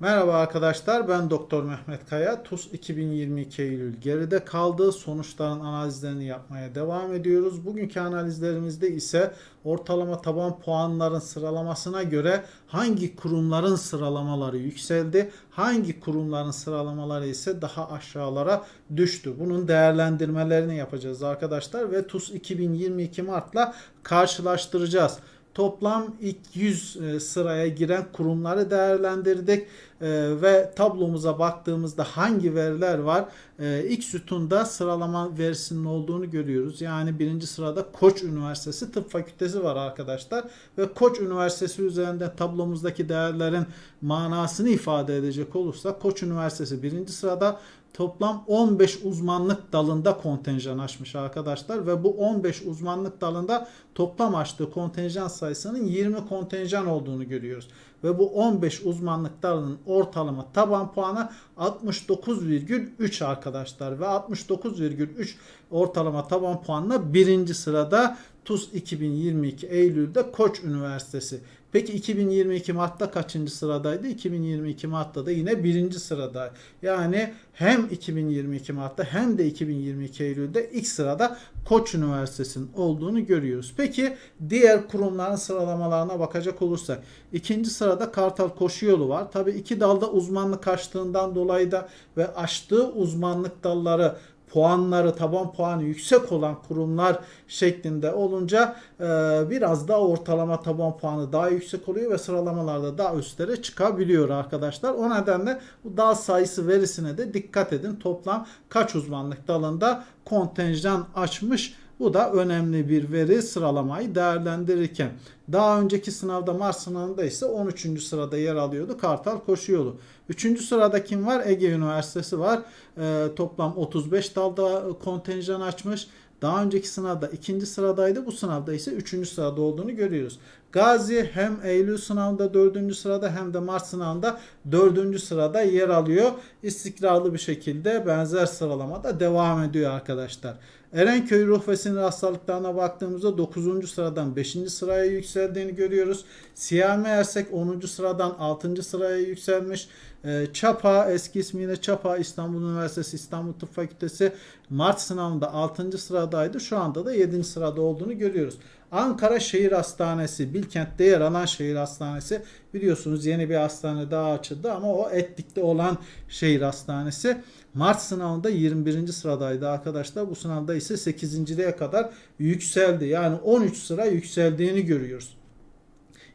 Merhaba arkadaşlar ben Doktor Mehmet Kaya. TUS 2022 Eylül geride kaldı. Sonuçların analizlerini yapmaya devam ediyoruz. Bugünkü analizlerimizde ise ortalama taban puanların sıralamasına göre hangi kurumların sıralamaları yükseldi, hangi kurumların sıralamaları ise daha aşağılara düştü. Bunun değerlendirmelerini yapacağız arkadaşlar ve TUS 2022 Mart'la karşılaştıracağız. Toplam ilk 100 e, sıraya giren kurumları değerlendirdik E, ve tablomuza baktığımızda hangi veriler var? E, İlk sütunda sıralama verisinin olduğunu görüyoruz. Yani birinci sırada Koç Üniversitesi Tıp Fakültesi var arkadaşlar ve Koç Üniversitesi üzerinde tablomuzdaki değerlerin manasını ifade edecek olursa Koç Üniversitesi birinci sırada toplam 15 uzmanlık dalında kontenjan açmış arkadaşlar ve bu 15 uzmanlık dalında toplam açtığı kontenjan sayısının 20 kontenjan olduğunu görüyoruz. Ve bu 15 uzmanlık dalının ortalama taban puanı 69,3 arkadaşlar ve 69,3 ortalama taban puanla birinci sırada TUS 2022 Eylül'de Koç Üniversitesi. Peki 2022 Mart'ta kaçıncı sıradaydı? 2022 Mart'ta da yine birinci sırada. Yani hem 2022 Mart'ta hem de 2022 Eylül'de ilk sırada Koç Üniversitesi'nin olduğunu görüyoruz. Peki diğer kurumların sıralamalarına bakacak olursak ikinci sırada Kartal Koşu Yolu var. Tabii iki dalda uzmanlık açtığından dolayı da ve açtığı uzmanlık dalları puanları taban puanı yüksek olan kurumlar şeklinde olunca e, biraz daha ortalama taban puanı daha yüksek oluyor ve sıralamalarda daha üstlere çıkabiliyor arkadaşlar. O nedenle bu dal sayısı verisine de dikkat edin. Toplam kaç uzmanlık dalında kontenjan açmış bu da önemli bir veri sıralamayı değerlendirirken. Daha önceki sınavda Mars sınavında ise 13. sırada yer alıyordu Kartal Koşu Yolu. 3. sırada kim var? Ege Üniversitesi var. Ee, toplam 35 dalda kontenjan açmış. Daha önceki sınavda ikinci sıradaydı. Bu sınavda ise üçüncü sırada olduğunu görüyoruz. Gazi hem Eylül sınavında dördüncü sırada hem de Mart sınavında dördüncü sırada yer alıyor. İstikrarlı bir şekilde benzer sıralamada devam ediyor arkadaşlar. Erenköy ruh ve sinir hastalıklarına baktığımızda 9. sıradan 5. sıraya yükseldiğini görüyoruz. Siyame Ersek 10. sıradan 6. sıraya yükselmiş. Ee, Çapa eski ismiyle Çapa İstanbul Üniversitesi İstanbul Tıp Fakültesi Mart sınavında 6. sıradaydı. Şu anda da 7. sırada olduğunu görüyoruz. Ankara Şehir Hastanesi, Bilkent'te yer alan şehir hastanesi biliyorsunuz yeni bir hastane daha açıldı ama o Etlik'te olan şehir hastanesi Mart sınavında 21. sıradaydı arkadaşlar. Bu sınavda ise 8.liğe kadar yükseldi. Yani 13 sıra yükseldiğini görüyoruz.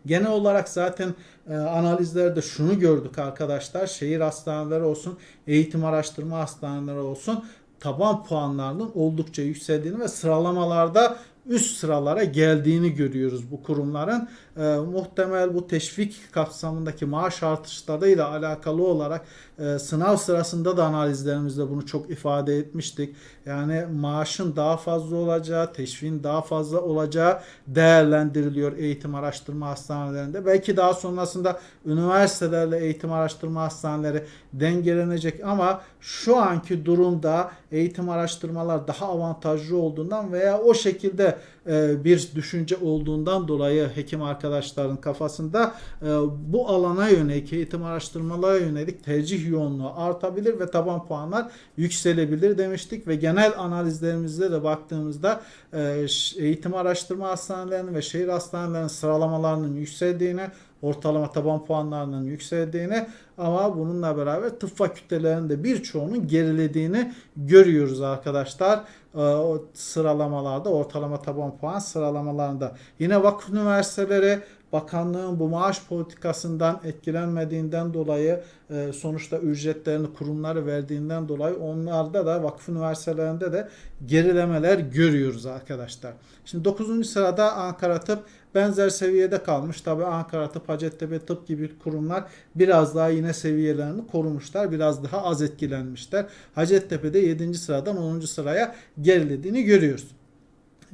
Genel olarak zaten e, analizlerde şunu gördük arkadaşlar. Şehir hastaneleri olsun, eğitim araştırma hastaneleri olsun taban puanlarının oldukça yükseldiğini ve sıralamalarda üst sıralara geldiğini görüyoruz bu kurumların. E, muhtemel bu teşvik kapsamındaki maaş artışlarıyla alakalı olarak e, sınav sırasında da analizlerimizde bunu çok ifade etmiştik. Yani maaşın daha fazla olacağı, teşviğin daha fazla olacağı değerlendiriliyor eğitim araştırma hastanelerinde. Belki daha sonrasında üniversitelerle eğitim araştırma hastaneleri dengelenecek ama şu anki durumda eğitim araştırmalar daha avantajlı olduğundan veya o şekilde e, bir düşünce olduğundan dolayı hekim arkadaşların kafasında e, bu alana yönelik eğitim araştırmalara yönelik tercih yoğunluğu artabilir ve taban puanlar yükselebilir demiştik ve genel analizlerimizde de baktığımızda e, eğitim araştırma hastanelerinin ve şehir hastanelerinin sıralamalarının yükseldiğini ortalama taban puanlarının yükseldiğini ama bununla beraber tıp fakültelerinde birçoğunun gerilediğini görüyoruz arkadaşlar. O sıralamalarda ortalama taban puan sıralamalarında. Yine vakıf üniversiteleri bakanlığın bu maaş politikasından etkilenmediğinden dolayı e, sonuçta ücretlerini kurumları verdiğinden dolayı onlarda da vakıf üniversitelerinde de gerilemeler görüyoruz arkadaşlar. Şimdi 9. sırada Ankara Tıp benzer seviyede kalmış. Tabi Ankara Tıp, Hacettepe Tıp gibi kurumlar biraz daha yine seviyelerini korumuşlar. Biraz daha az etkilenmişler. Hacettepe'de 7. sıradan 10. sıraya gerilediğini görüyoruz.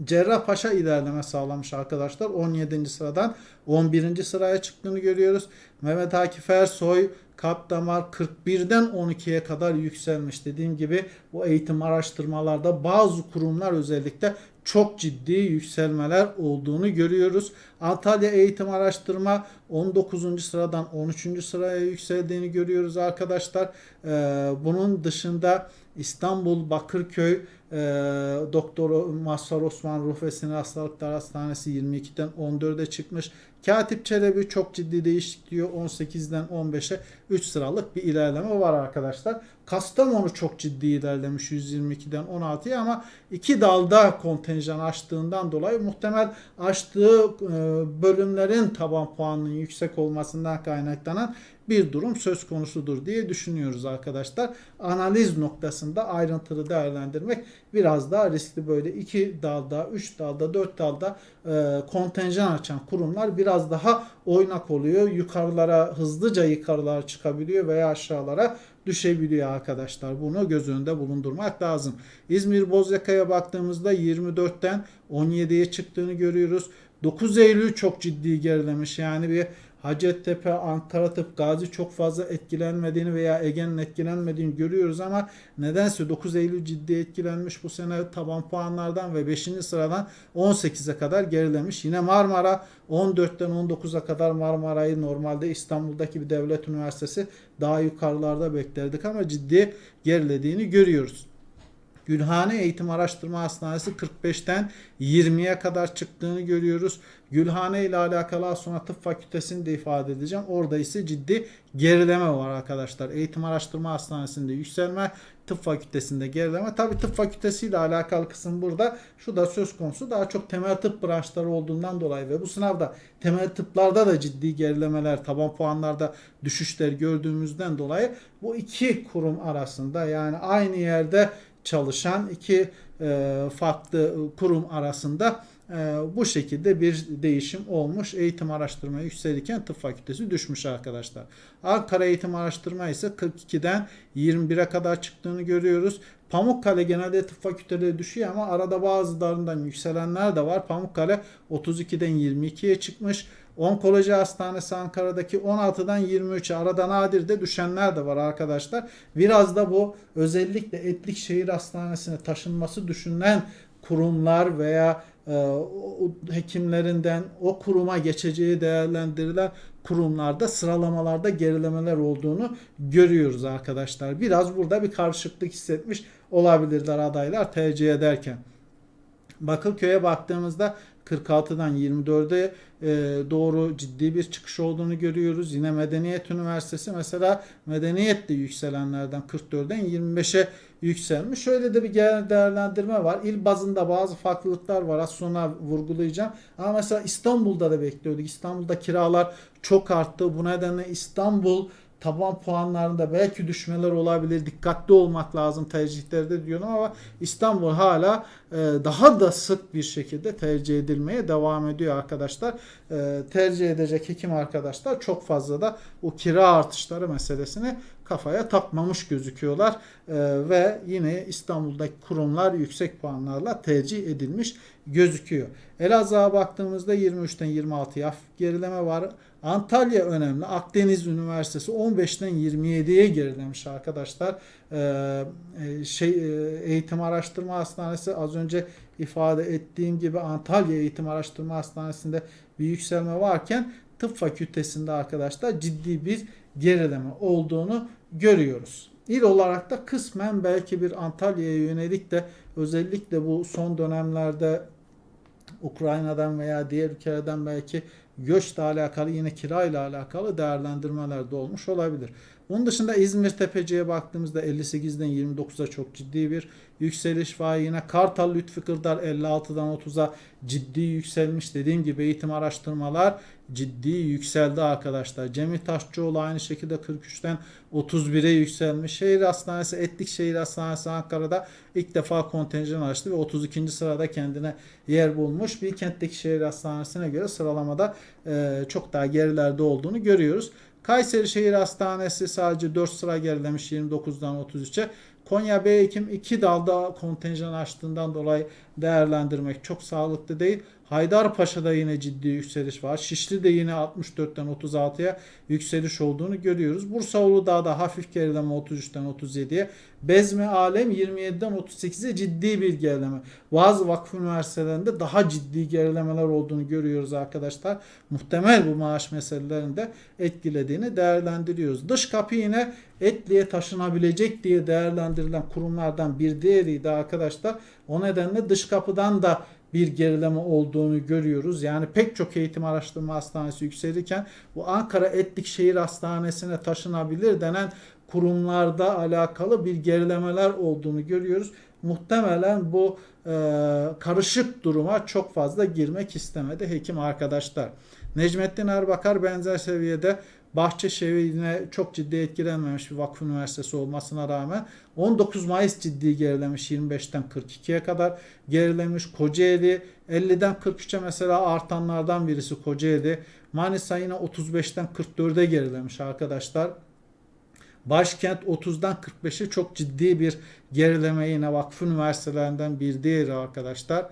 Cerrahpaşa ilerleme sağlamış arkadaşlar. 17. sıradan 11. sıraya çıktığını görüyoruz. Mehmet Akif Ersoy kalp damar 41'den 12'ye kadar yükselmiş. Dediğim gibi bu eğitim araştırmalarda bazı kurumlar özellikle çok ciddi yükselmeler olduğunu görüyoruz. Antalya Eğitim Araştırma 19. sıradan 13. sıraya yükseldiğini görüyoruz arkadaşlar. Ee, bunun dışında İstanbul Bakırköy e, Doktor Mazhar Osman Ruh ve Sinir Hastalıkları Hastanesi 22'den 14'e çıkmış. Katip Çelebi çok ciddi değişik diyor. 18'den 15'e 3 sıralık bir ilerleme var arkadaşlar. Kastamonu çok ciddi ilerlemiş 122'den 16'ya ama iki dalda kontenjan açtığından dolayı muhtemel açtığı e, bölümlerin taban puanının yüksek olmasından kaynaklanan bir durum söz konusudur diye düşünüyoruz arkadaşlar. Analiz noktasında ayrıntılı değerlendirmek biraz daha riskli böyle iki dalda, üç dalda, dört dalda e, kontenjan açan kurumlar biraz daha oynak oluyor. Yukarılara hızlıca yukarılara çıkabiliyor veya aşağılara düşebiliyor arkadaşlar. Bunu göz önünde bulundurmak lazım. İzmir Bozyaka'ya baktığımızda 24'ten 17'ye çıktığını görüyoruz. 9 Eylül çok ciddi gerilemiş. Yani bir Hacettepe, Ankara Tıp, Gazi çok fazla etkilenmediğini veya Ege'nin etkilenmediğini görüyoruz ama nedense 9 Eylül ciddi etkilenmiş bu sene taban puanlardan ve 5. sıradan 18'e kadar gerilemiş. Yine Marmara 14'ten 19'a kadar Marmara'yı normalde İstanbul'daki bir devlet üniversitesi daha yukarılarda beklerdik ama ciddi gerilediğini görüyoruz. Gülhane Eğitim Araştırma Hastanesi 45'ten 20'ye kadar çıktığını görüyoruz. Gülhane ile alakalı sonra tıp fakültesini de ifade edeceğim. Orada ise ciddi gerileme var arkadaşlar. Eğitim Araştırma Hastanesi'nde yükselme, tıp fakültesinde gerileme. Tabi tıp fakültesiyle alakalı kısım burada. Şu da söz konusu daha çok temel tıp branşları olduğundan dolayı ve bu sınavda temel tıplarda da ciddi gerilemeler, taban puanlarda düşüşler gördüğümüzden dolayı bu iki kurum arasında yani aynı yerde çalışan iki e, farklı kurum arasında bu şekilde bir değişim olmuş. Eğitim araştırma yükselirken tıp fakültesi düşmüş arkadaşlar. Ankara Eğitim Araştırma ise 42'den 21'e kadar çıktığını görüyoruz. Pamukkale genelde tıp fakülteleri düşüyor ama arada bazılarından yükselenler de var. Pamukkale 32'den 22'ye çıkmış. Onkoloji Hastanesi Ankara'daki 16'dan 23'e arada nadir de düşenler de var arkadaşlar. Biraz da bu özellikle Etlik Şehir Hastanesi'ne taşınması düşünülen kurumlar veya hekimlerinden o kuruma geçeceği değerlendirilen kurumlarda sıralamalarda gerilemeler olduğunu görüyoruz arkadaşlar. Biraz burada bir karışıklık hissetmiş olabilirler adaylar tercih ederken. Bakırköy'e baktığımızda 46'dan 24'e e, doğru ciddi bir çıkış olduğunu görüyoruz. Yine Medeniyet Üniversitesi mesela Medeniyet de yükselenlerden 44'den 25'e yükselmiş. Şöyle de bir genel değerlendirme var. İl bazında bazı farklılıklar var. Az sonra vurgulayacağım. Ama mesela İstanbul'da da bekliyorduk. İstanbul'da kiralar çok arttı. Bu nedenle İstanbul taban puanlarında belki düşmeler olabilir. Dikkatli olmak lazım tercihlerde diyorum ama İstanbul hala e, daha da sık bir şekilde tercih edilmeye devam ediyor arkadaşlar. E, tercih edecek hekim arkadaşlar çok fazla da o kira artışları meselesini kafaya takmamış gözüküyorlar. E, ve yine İstanbul'daki kurumlar yüksek puanlarla tercih edilmiş gözüküyor. Elazığ'a baktığımızda 23'ten 26'ya gerileme var. Antalya önemli. Akdeniz Üniversitesi 15'ten 27'ye gerilemiş arkadaşlar. Ee, şey Eğitim Araştırma Hastanesi az önce ifade ettiğim gibi Antalya Eğitim Araştırma Hastanesi'nde bir yükselme varken tıp fakültesinde arkadaşlar ciddi bir gerileme olduğunu görüyoruz. İl olarak da kısmen belki bir Antalya'ya yönelik de özellikle bu son dönemlerde Ukrayna'dan veya diğer ülkelerden belki göçle alakalı yine kirayla alakalı değerlendirmeler de olmuş olabilir. Onun dışında İzmir Tepeci'ye baktığımızda 58'den 29'a çok ciddi bir yükseliş var. Yine Kartal Lütfi Kırdar 56'dan 30'a ciddi yükselmiş. Dediğim gibi eğitim araştırmalar ciddi yükseldi arkadaşlar. Cemil Taşçıoğlu aynı şekilde 43'ten 31'e yükselmiş. Şehir Hastanesi Etlik Şehir Hastanesi Ankara'da ilk defa kontenjan açtı ve 32. sırada kendine yer bulmuş. Bir kentteki şehir hastanesine göre sıralamada e, çok daha gerilerde olduğunu görüyoruz. Kayseri Şehir Hastanesi sadece 4 sıra gerilemiş 29'dan 33'e. Konya Bey Hekim 2 dalda kontenjan açtığından dolayı değerlendirmek çok sağlıklı değil. Haydarpaşa'da yine ciddi yükseliş var. Şişli'de yine 64'ten 36'ya yükseliş olduğunu görüyoruz. Bursa Uludağ'da hafif gerileme 33'ten 37'ye. Bezmi Alem 27'den 38'e ciddi bir gerileme. Bazı vakıf üniversitelerinde daha ciddi gerilemeler olduğunu görüyoruz arkadaşlar. Muhtemel bu maaş meselelerinde etkilediğini değerlendiriyoruz. Dış kapı yine Etli'ye taşınabilecek diye değerlendirilen kurumlardan bir diğeriydi arkadaşlar. O nedenle dış kapıdan da bir gerileme olduğunu görüyoruz. Yani pek çok eğitim araştırma hastanesi yükselirken bu Ankara Etlik Şehir Hastanesi'ne taşınabilir denen kurumlarda alakalı bir gerilemeler olduğunu görüyoruz. Muhtemelen bu e, karışık duruma çok fazla girmek istemedi hekim arkadaşlar. Necmettin Erbakar benzer seviyede Bahçeşehir yine çok ciddi etkilenmemiş bir vakıf üniversitesi olmasına rağmen 19 Mayıs ciddi gerilemiş 25'ten 42'ye kadar gerilemiş. Kocaeli 50'den 43'e mesela artanlardan birisi Kocaeli. Manisa yine 35'ten 44'e gerilemiş arkadaşlar. Başkent 30'dan 45'e çok ciddi bir gerileme yine vakıf üniversitelerinden bir diğeri arkadaşlar.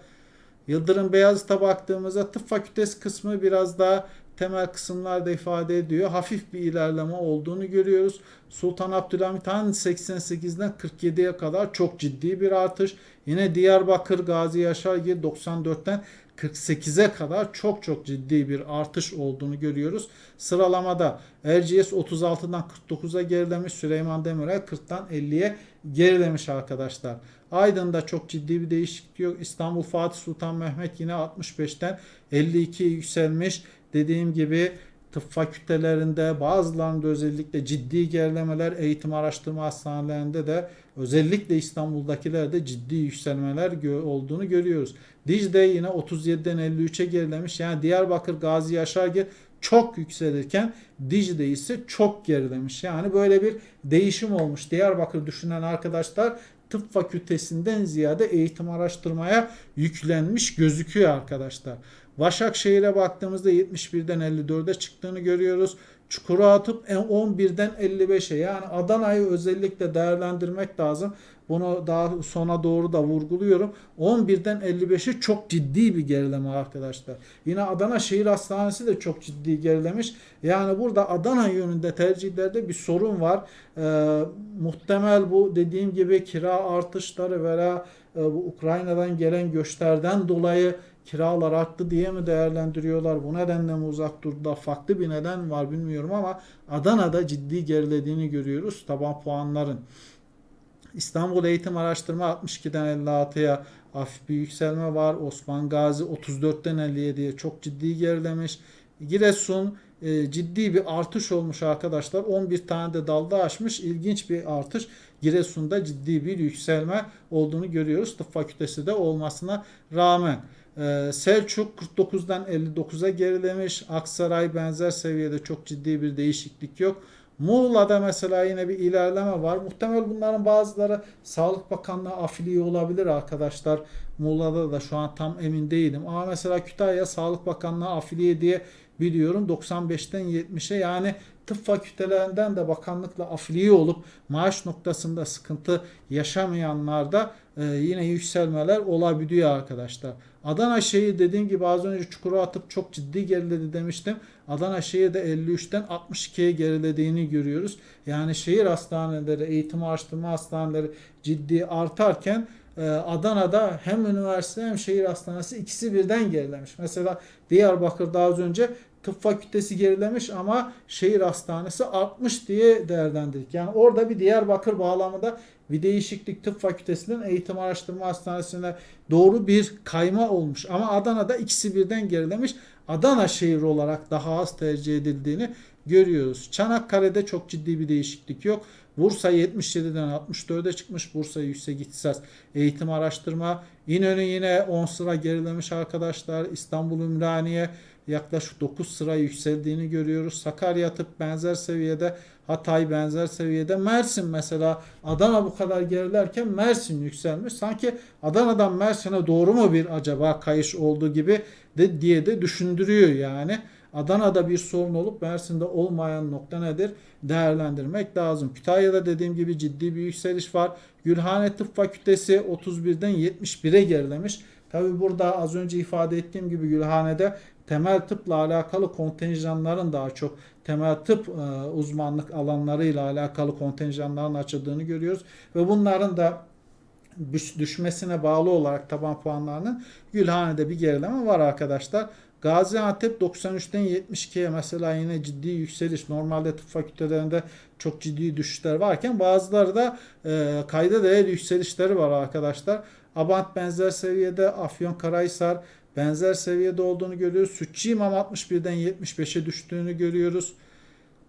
Yıldırım Beyazıt'a baktığımızda tıp fakültesi kısmı biraz daha temel kısımlarda ifade ediyor. Hafif bir ilerleme olduğunu görüyoruz. Sultan Abdülhamit Han 88'den 47'ye kadar çok ciddi bir artış. Yine Diyarbakır Gazi Yaşargil 94'ten 48'e kadar çok çok ciddi bir artış olduğunu görüyoruz. Sıralamada Erciyes 36'dan 49'a gerilemiş. Süleyman Demirel 40'tan 50'ye gerilemiş arkadaşlar. Aydın'da çok ciddi bir değişiklik yok. İstanbul Fatih Sultan Mehmet yine 65'ten 52'ye yükselmiş. Dediğim gibi tıp fakültelerinde bazılarında özellikle ciddi gerilemeler eğitim araştırma hastanelerinde de özellikle İstanbul'dakilerde ciddi yükselmeler gö- olduğunu görüyoruz. Dicle yine 37'den 53'e gerilemiş. Yani Diyarbakır Gazi Yaşargil çok yükselirken Dicle ise çok gerilemiş. Yani böyle bir değişim olmuş. Diyarbakır düşünen arkadaşlar tıp fakültesinden ziyade eğitim araştırmaya yüklenmiş gözüküyor arkadaşlar. Başakşehir'e baktığımızda 71'den 54'e çıktığını görüyoruz. Çukura atıp 11'den 55'e yani Adana'yı özellikle değerlendirmek lazım. Bunu daha sona doğru da vurguluyorum. 11'den 55'e çok ciddi bir gerileme arkadaşlar. Yine Adana Şehir Hastanesi de çok ciddi gerilemiş. Yani burada Adana yönünde tercihlerde bir sorun var. Ee, muhtemel bu dediğim gibi kira artışları veya e, bu Ukrayna'dan gelen göçlerden dolayı kiralar arttı diye mi değerlendiriyorlar? Bu nedenle mi uzak durdular? Farklı bir neden var bilmiyorum ama Adana'da ciddi gerilediğini görüyoruz taban puanların. İstanbul Eğitim Araştırma 62'den 56'ya hafif bir yükselme var. Osman Gazi 34'ten 57'ye çok ciddi gerilemiş. Giresun e, ciddi bir artış olmuş arkadaşlar. 11 tane de dalda aşmış. İlginç bir artış. Giresun'da ciddi bir yükselme olduğunu görüyoruz. Tıp fakültesi de olmasına rağmen. Ee, Selçuk 49'dan 59'a gerilemiş. Aksaray benzer seviyede çok ciddi bir değişiklik yok. Muğla'da mesela yine bir ilerleme var. Muhtemel bunların bazıları Sağlık Bakanlığı afiliye olabilir arkadaşlar. Muğla'da da şu an tam emin değilim. Ama mesela Kütahya Sağlık Bakanlığı afiliye diye biliyorum 95'ten 70'e yani tıp fakültelerinden de bakanlıkla afiliye olup maaş noktasında sıkıntı yaşamayanlarda e, yine yükselmeler olabiliyor arkadaşlar. Adana şehir dediğim gibi az önce çukura atıp çok ciddi geriledi demiştim. Adana şehir de 53'ten 62'ye gerilediğini görüyoruz. Yani şehir hastaneleri, eğitim araştırma hastaneleri ciddi artarken e, Adana'da hem üniversite hem şehir hastanesi ikisi birden gerilemiş. Mesela Diyarbakır'da az önce tıp fakültesi gerilemiş ama şehir hastanesi artmış diye değerlendirdik. Yani orada bir Diyarbakır bağlamında bir değişiklik tıp fakültesinden eğitim araştırma hastanesine doğru bir kayma olmuş. Ama Adana'da ikisi birden gerilemiş. Adana şehir olarak daha az tercih edildiğini görüyoruz. Çanakkale'de çok ciddi bir değişiklik yok. Bursa 77'den 64'e çıkmış. Bursa Yüksek İhtisas Eğitim Araştırma. İnönü yine 10 sıra gerilemiş arkadaşlar. İstanbul Ümraniye yaklaşık 9 sıra yükseldiğini görüyoruz. Sakarya tıp benzer seviyede, Hatay benzer seviyede. Mersin mesela Adana bu kadar gerilerken Mersin yükselmiş. Sanki Adana'dan Mersin'e doğru mu bir acaba kayış olduğu gibi de diye de düşündürüyor yani. Adana'da bir sorun olup Mersin'de olmayan nokta nedir? Değerlendirmek lazım. Kütahya'da dediğim gibi ciddi bir yükseliş var. Gülhane Tıp Fakültesi 31'den 71'e gerilemiş. Tabi burada az önce ifade ettiğim gibi Gülhane'de temel tıpla alakalı kontenjanların daha çok temel tıp e, uzmanlık alanlarıyla alakalı kontenjanların açıldığını görüyoruz. Ve bunların da düş- düşmesine bağlı olarak taban puanlarının Gülhane'de bir gerileme var arkadaşlar. Gaziantep 93'ten 72'ye mesela yine ciddi yükseliş. Normalde tıp fakültelerinde çok ciddi düşüşler varken bazıları da e, kayda değer yükselişleri var arkadaşlar. Abant benzer seviyede, Afyonkarahisar benzer seviyede olduğunu görüyoruz. Sütçü İmam 61'den 75'e düştüğünü görüyoruz.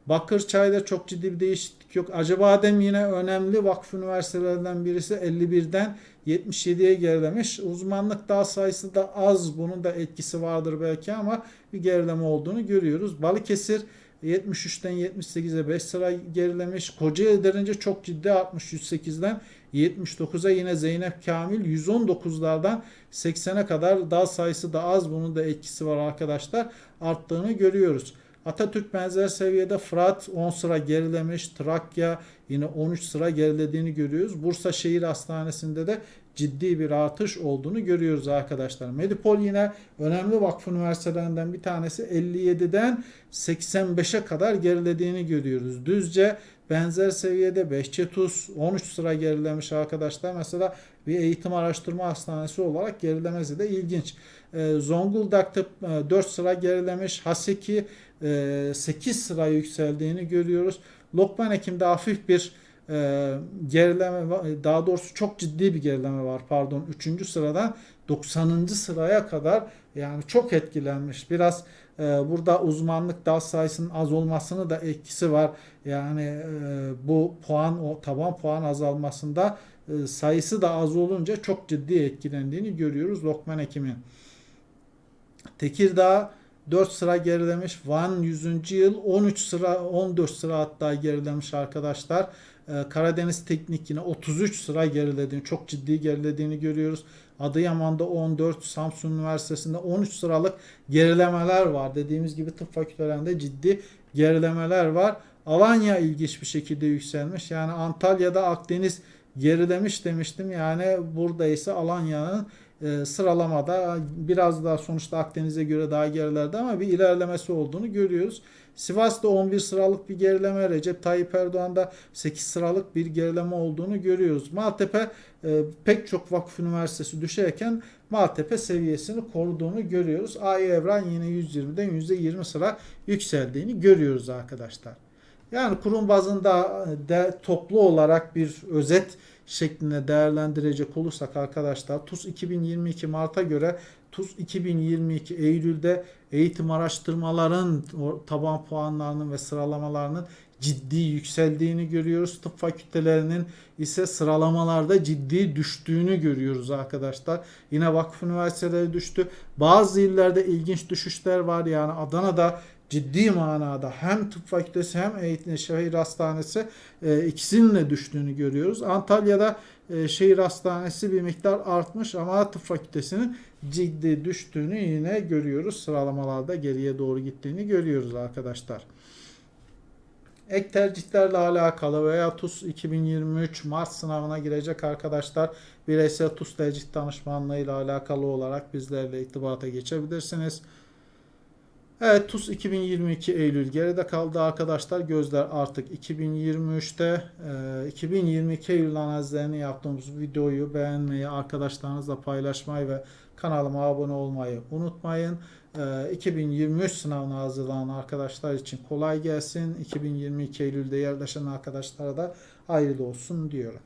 Bakırçay'da çok ciddi bir değişiklik yok. Acıbadem yine önemli vakıf üniversitelerinden birisi 51'den 77'ye gerilemiş. Uzmanlık dal sayısı da az. Bunun da etkisi vardır belki ama bir gerileme olduğunu görüyoruz. Balıkesir 73'ten 78'e 5 sıra gerilemiş. Kocaeli derince çok ciddi artmış 108'den 79'a yine Zeynep Kamil 119'lardan 80'e kadar dal sayısı da az. Bunun da etkisi var arkadaşlar. Arttığını görüyoruz. Atatürk benzer seviyede Fırat 10 sıra gerilemiş. Trakya yine 13 sıra gerilediğini görüyoruz. Bursa Şehir Hastanesi'nde de ciddi bir artış olduğunu görüyoruz arkadaşlar. Medipol yine önemli vakıf üniversitelerinden bir tanesi 57'den 85'e kadar gerilediğini görüyoruz. Düzce benzer seviyede Behçetuz 13 sıra gerilemiş arkadaşlar. Mesela bir eğitim araştırma hastanesi olarak gerilemesi de ilginç. Ee, Zonguldak'ta e, 4 sıra gerilemiş. Haseki e, 8 sıra yükseldiğini görüyoruz. Lokman Ekim'de hafif bir e, gerileme var. daha doğrusu çok ciddi bir gerileme var pardon 3. sıradan 90. sıraya kadar yani çok etkilenmiş biraz e, burada uzmanlık dal sayısının az olmasını da etkisi var yani e, bu puan o taban puan azalmasında e, sayısı da az olunca çok ciddi etkilendiğini görüyoruz Lokman Ekim'in. Tekirdağ 4 sıra gerilemiş. Van 100. yıl 13 sıra 14 sıra hatta gerilemiş arkadaşlar. Ee, Karadeniz Teknik yine 33 sıra gerilediğini, çok ciddi gerilediğini görüyoruz. Adıyaman'da 14, Samsun Üniversitesi'nde 13 sıralık gerilemeler var. Dediğimiz gibi tıp fakültelerinde ciddi gerilemeler var. Alanya ilginç bir şekilde yükselmiş. Yani Antalya'da Akdeniz gerilemiş demiştim. Yani burada ise Alanya'nın e, sıralamada biraz daha sonuçta Akdeniz'e göre daha gerilerde ama bir ilerlemesi olduğunu görüyoruz. Sivas'ta 11 sıralık bir gerileme, Recep Tayyip Erdoğan'da 8 sıralık bir gerileme olduğunu görüyoruz. Maltepe e, pek çok vakıf üniversitesi düşerken Maltepe seviyesini koruduğunu görüyoruz. Ay Evren yine 120'den %20 sıra yükseldiğini görüyoruz arkadaşlar. Yani kurum bazında de toplu olarak bir özet şeklinde değerlendirecek olursak arkadaşlar TUS 2022 Mart'a göre TUS 2022 Eylül'de eğitim araştırmaların taban puanlarının ve sıralamalarının ciddi yükseldiğini görüyoruz. Tıp fakültelerinin ise sıralamalarda ciddi düştüğünü görüyoruz arkadaşlar. Yine vakıf üniversiteleri düştü. Bazı illerde ilginç düşüşler var. Yani Adana'da ciddi manada hem tıp fakültesi hem eğitim şehir hastanesi e, ikisinin de düştüğünü görüyoruz. Antalya'da e, şehir hastanesi bir miktar artmış ama tıp fakültesinin ciddi düştüğünü yine görüyoruz. Sıralamalarda geriye doğru gittiğini görüyoruz arkadaşlar. Ek tercihlerle alakalı veya TUS 2023 Mart sınavına girecek arkadaşlar bireysel TUS tercih danışmanlığı ile alakalı olarak bizlerle irtibata geçebilirsiniz. Evet TUS 2022 Eylül geride kaldı arkadaşlar. Gözler artık 2023'te. E, 2022 Eylül analizlerini yaptığımız videoyu beğenmeyi, arkadaşlarınızla paylaşmayı ve kanalıma abone olmayı unutmayın. E, 2023 sınavına hazırlanan arkadaşlar için kolay gelsin. 2022 Eylül'de yerleşen arkadaşlara da hayırlı olsun diyorum.